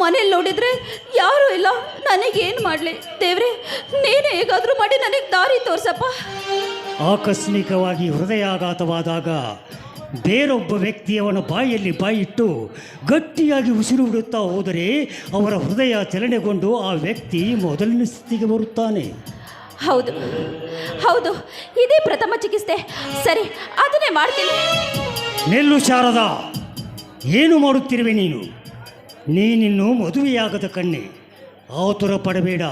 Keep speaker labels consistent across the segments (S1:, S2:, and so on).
S1: ಮನೇಲಿ ನೋಡಿದ್ರೆ ಯಾರೂ ಇಲ್ಲ. ನನಗೇನು ಮಾಡಲಿ? ದೇವ್ರೆ ನೀನೇ ಹೇಗಾದರೂ ಮಾಡಿ ನನಗೆ ದಾರಿ ತೋರ್ಸಪ್ಪ.
S2: ಆಕಸ್ಮಿಕವಾಗಿ ಹೃದಯಾಘಾತವಾದಾಗ ಬೇರೊಬ್ಬ ವ್ಯಕ್ತಿಯವನ ಬಾಯಲ್ಲಿ ಬಾಯಿಟ್ಟು ಗಟ್ಟಿಯಾಗಿ ಉಸಿರು ಬಿಡುತ್ತಾ ಹೋದರೆ ಅವರ ಹೃದಯ ಚಲನೆಗೊಂಡು ಆ ವ್ಯಕ್ತಿ ಮೊದಲಿನ ಸ್ಥಿತಿಗೆ ಬರುತ್ತಾನೆ.
S1: ಹೌದು. ಹೌದು. ಇದೇ ಪ್ರಥಮ ಚಿಕಿತ್ಸೆ. ಸರಿ ಅದನ್ನೇ ಮಾಡ್ತೀನಿ.
S2: ನೆಲ್ಲು ಶಾರದಾ. ಏನು ಮಾಡುತ್ತಿರುವೆ ನೀನು? ನೀನಿನ್ನು ಮದುವೆಯಾಗದ ಕಣ್ಣೆ ಆತುರ ಪಡಬೇಡ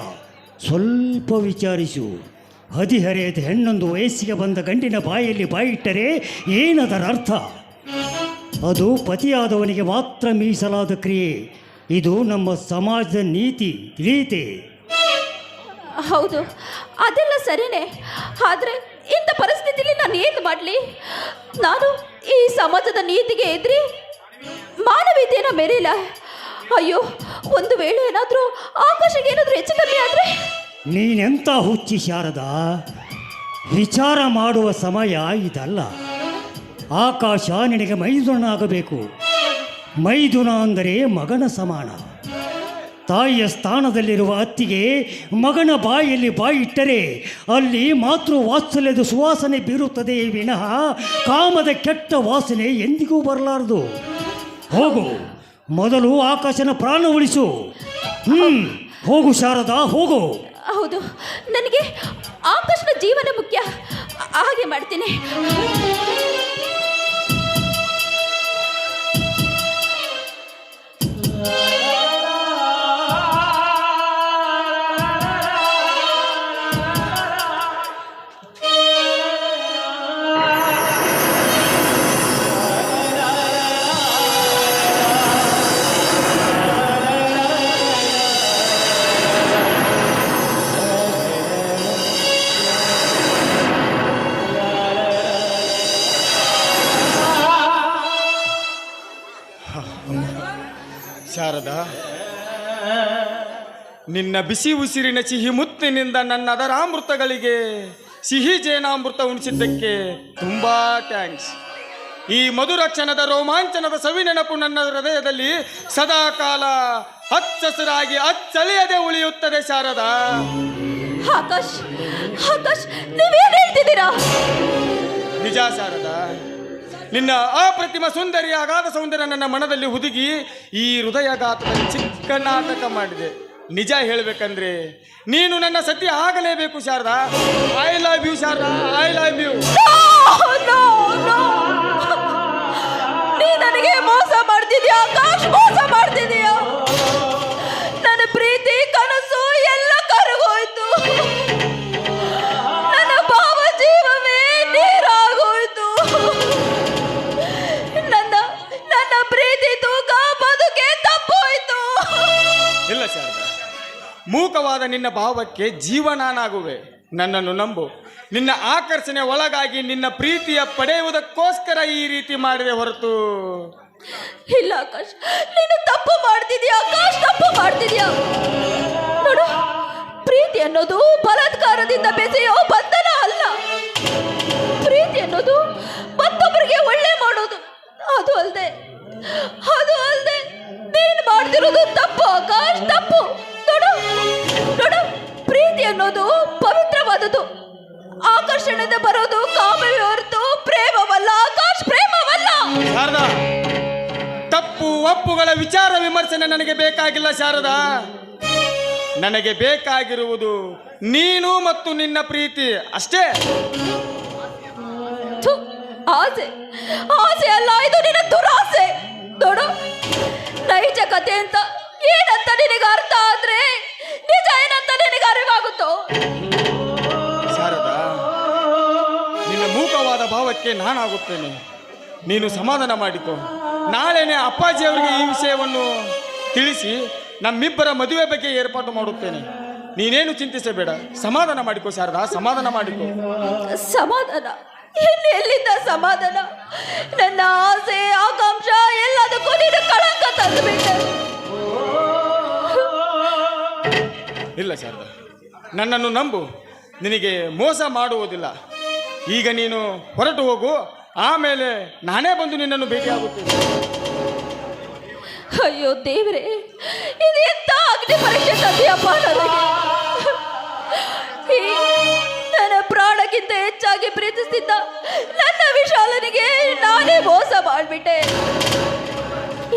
S2: ಸ್ವಲ್ಪ ವಿಚಾರಿಸು. ಹದಿಹರೆಯದ ಹೆಣ್ಣೊಂದು ವಯಸ್ಸಿಗೆ ಬಂದ ಗಂಡಿನ ಬಾಯಲ್ಲಿ ಬಾಯಿಟ್ಟರೆ ಏನದರ ಅರ್ಥ? ಅದು ಪತಿಯಾದವನಿಗೆ ಮಾತ್ರ ಮೀಸಲಾದ ಕ್ರಿಯೆ. ಇದು ನಮ್ಮ ಸಮಾಜದ ನೀತಿ, ರೀತಿ.
S1: ಹೌದು, ಅದೆಲ್ಲ ಸರಿನೇ. ಆದರೆ ಇಂಥ ಪರಿಸ್ಥಿತಿಯಲ್ಲಿ ನಾನು ಏನು ಮಾಡಲಿ? ನಾನು ಈ ಸಮಾಜದ ನೀತಿಗೆ ಎದ್ರಿ ಮಾನವೀಯತೆಯನ್ನು ಮೆರೀಲ ಅಯ್ಯೋ, ಒಂದು ವೇಳೆ ಏನಾದರೂ ಆಕಾಶಕ್ಕೆ ಏನಾದರೂ ಹೆಚ್ಚು ಕಮ್ಮಿ ಆದರೆ?
S2: ನೀನೆಂತ ಹುಚ್ಚಿ ಶಾರದಾ? ವಿಚಾರ ಮಾಡುವ ಸಮಯ ಇದಲ್ಲ. ಆಕಾಶ ನಿನಗೆ ಮೈದುನಾಗಬೇಕು. ಮೈದುನ ಅಂದರೆ ಮಗನ ಸಮಾನ. ತಾಯಿಯ ಸ್ಥಾನದಲ್ಲಿರುವ ಅತ್ತಿಗೆ ಮಗನ ಬಾಯಲ್ಲಿ ಬಾಯಿಟ್ಟರೆ ಅಲ್ಲಿ ಮಾತೃ ವಾತ್ಸಲ್ಯದ ಸುವಾಸನೆ ಬೀರುತ್ತದೆ ವಿನಃ ಕಾಮದ ಕೆಟ್ಟ ವಾಸನೆ ಎಂದಿಗೂ ಬರಲಾರದು. ಹೋಗು. ಮೊದಲು ಆಕಾಶನ ಪ್ರಾಣ ಉಳಿಸು ಹ್ಮ್, ಹೋಗು ಶಾರದಾ, ಹೋಗು.
S1: ಹೌದು, ನನಗೆ ಆಕಾಶನ ಜೀವನ ಮುಖ್ಯ. ಹಾಗೆ ಮಾಡ್ತೀನಿ.
S3: ಶಾರದಾ ನಿನ್ನ ಬಿಸಿ ಉಸಿರಿನ ಸಿಹಿ ಮುತ್ತಿನಿಂದ ನನ್ನ ಅದರಾಮೃತಗಳಿಗೆ ಸಿಹಿ ಜೇನಾಮೃತ ಉಣಿಸಿದ್ದಕ್ಕೆ ತುಂಬಾ ಥ್ಯಾಂಕ್ಸ್. ಈ ಮಧುರ ಕ್ಷಣದ ರೋಮಾಂಚನದ ಸವಿ ನೆನಪು ನನ್ನ ಹೃದಯದಲ್ಲಿ ಸದಾ ಕಾಲ ಹಚ್ಚಸರಾಗಿ ಅಚ್ಚಳಿಯದೆ ಉಳಿಯುತ್ತದೆ ಶಾರದಾ.
S1: ಆಕಾಶ್ ಆಕಾಶ್ ನೀವೇನು ಹೇಳ್ತಿದ್ದೀರಾ?
S3: ನಿಜ ಶಾರದಾ. ನಿನ್ನ ಅಪ್ರತಿಮ ಸುಂದರಿ ಅಗಾಧ ಸೌಂದರ್ಯ ನನ್ನ ಮನದಲ್ಲಿ ಹುದುಗಿ ಈ ಹೃದಯಘಾತದ ಚಿಕ್ಕ ನಾಟಕ ಮಾಡಿದೆ. ನಿಜ ಹೇಳ್ಬೇಕಂದ್ರೆ, ನೀನು ನನ್ನ ಸತಿ ಆಗಲೇಬೇಕು Sharada. I love you Sharada I love you ಇಲ್ಲ ಶಾರದ. ಮೂಕವಾದ ನಿನ್ನ ಭಾವಕ್ಕೆ ಜೀವನಾನಾಗುವೆ. ನನ್ನನ್ನು ನಂಬು. ನಿನ್ನ ಆಕರ್ಷಣೆ ಒಳಗಾಗಿ ನಿನ್ನ ಪ್ರೀತಿಯ ಪಡೆಯುವುದಕ್ಕೋಸ್ಕರ ಈ ರೀತಿ ಮಾಡಿದೆ ಹೊರತು.
S1: ಇಲ್ಲ ಆಕಾಶ್, ನೀನು ತಪ್ಪು ಮಾಡ್ತಿದ್ಯಾ? ಆಕಾಶ್, ತಪ್ಪು ಮಾಡ್ತಿದ್ಯಾ? ನೋಡು, ಪ್ರೀತಿ ಅನ್ನೋದು ಬಲಾತ್ಕಾರದಿಂದ ಬೆಸೆಯೋ ಬಂಧನ ಆಕರ್ಷಣೆಯಿಂದ ಬರೋದು ಕಾಮವೇ ಹೊರತು ಪ್ರೇಮವಲ್ಲ ಆಕಾಶ್ ಪ್ರೇಮವಲ್ಲ.
S3: ಶಾರದಾ ತಪ್ಪು ಒಪ್ಪುಗಳ ವಿಚಾರ ವಿಮರ್ಶನೆ ನನಗೆ ಬೇಕಾಗಿಲ್ಲ ಶಾರದಾ. ನನಗೆ ಬೇಕಾಗಿರುವುದು ನೀನು ಮತ್ತು ನಿನ್ನ ಪ್ರೀತಿ ಅಷ್ಟೇ.
S1: ಥು, ಆಸೆ ಆಸೆ ಅಲ್ಲ ಇದು ನಿನ್ನ ದುರಾಸೆ. ನೋಡು ನೈಜ ಕತೆ ಅಂತ ಏನಂತ ನಿನಗೆ ಅರ್ಥ ಆದ್ರೆ ನಿಜ ಏನಂತ ನಿನಗೆ ಅರಿವಾಗುತ್ತೋ?
S3: ಭಾವಕ್ಕೆ ನಾನಾಗುತ್ತೇನೆ. ನೀನು ಸಮಾಧಾನ ಮಾಡಿಕೊ. ನಾಳೆನೆ ಅಪ್ಪಾಜಿಯವರಿಗೆ ಈ ವಿಷಯವನ್ನು ತಿಳಿಸಿ ನಮ್ಮಿಬ್ಬರ ಮದುವೆ ಬಗ್ಗೆ ಏರ್ಪಾಟು ಮಾಡುತ್ತೇನೆ. ನೀನೇನು ಚಿಂತಿಸಬೇಡ. ಸಮಾಧಾನ ಮಾಡಿಕೊ ಶಾರದಾ ಸಮಾಧಾನ ಮಾಡಿಕೊ.
S1: ಸಮಾಧಾನ? ಎಲ್ಲಿ ಎಲ್ಲಿಂದ ಸಮಾಧಾನ? ನನ್ನ ಆಸೆ ಆಕಾಂಕ್ಷ ಎಲ್ಲದಕ್ಕೂ ನೀನು ಕಳಂಕ ತಂದುಬಿಟ್ಟೆ.
S3: ಇಲ್ಲ ಶಾರದಾ ನನ್ನನ್ನು ನಂಬು. ನಿನಗೆ ಮೋಸ ಮಾಡುವುದಿಲ್ಲ. ಈಗ ನೀನು ಹೊರಟು ಹೋಗು. ಆಮೇಲೆ ನಾನೇ ಬಂದು ನಿನ್ನನ್ನು ಭೇಟಿಯಾಗುತ್ತೇನೆ.
S1: ಅಯ್ಯೋ ದೇವರೇ, ಇದು ಎಂತ ಅಗ್ನಿ ಪರೀಕ್ಷೆ ತಂದೆಯಪ್ಪ ನನಗೆ. ನನ್ನ ಪ್ರಾಣಕ್ಕಿಂತ ಹೆಚ್ಚಾಗಿ ಪ್ರೀತಿಸ್ತಿದ್ದ ನನ್ನ ವಿಶಾಲನಿಗೆ ನಾನೇ ಮೋಸ ಮಾಡಿಬಿಟ್ಟೆ.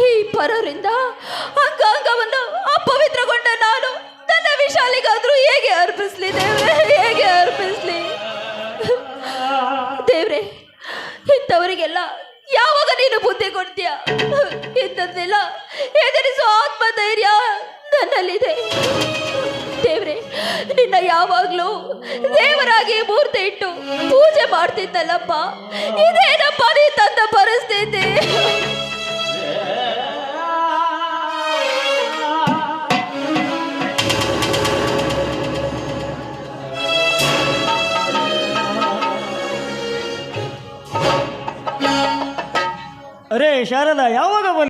S1: ಈ ಪರರಿಂದ ಅಂಗಾಂಗವನ್ನು ಅಪವಿತ್ರಗೊಂಡ ನಾನು ನನ್ನ ವಿಶಾಲಿಗಾದ್ರೂ ಹೇಗೆ ಅರ್ಪಿಸ್ಲಿ ದೇವ್ರೆ? ಇಂಥವರಿಗೆಲ್ಲ ಯಾವಾಗ ನೀನು ಬುದ್ಧಿ ಕೊಡ್ತೀಯ? ಇಂಥದ್ದೆಲ್ಲ ಎದುರಿಸೋ ಆತ್ಮಧೈರ್ಯ ನನ್ನಲ್ಲಿದೆ. ದೇವ್ರೆ, ನಿನ್ನ ಯಾವಾಗ್ಲೂ ದೇವರಾಗಿ ಮೂರ್ತಿ ಇಟ್ಟು ಪೂಜೆ ಮಾಡ್ತಿದ್ದಲ್ಲಪ್ಪ. ಇದೇನಪ್ಪ ನೀ ತಂದ ಪರಿಸ್ಥಿತಿ?
S4: ಶಾರದಾ ಯಾವಾಗ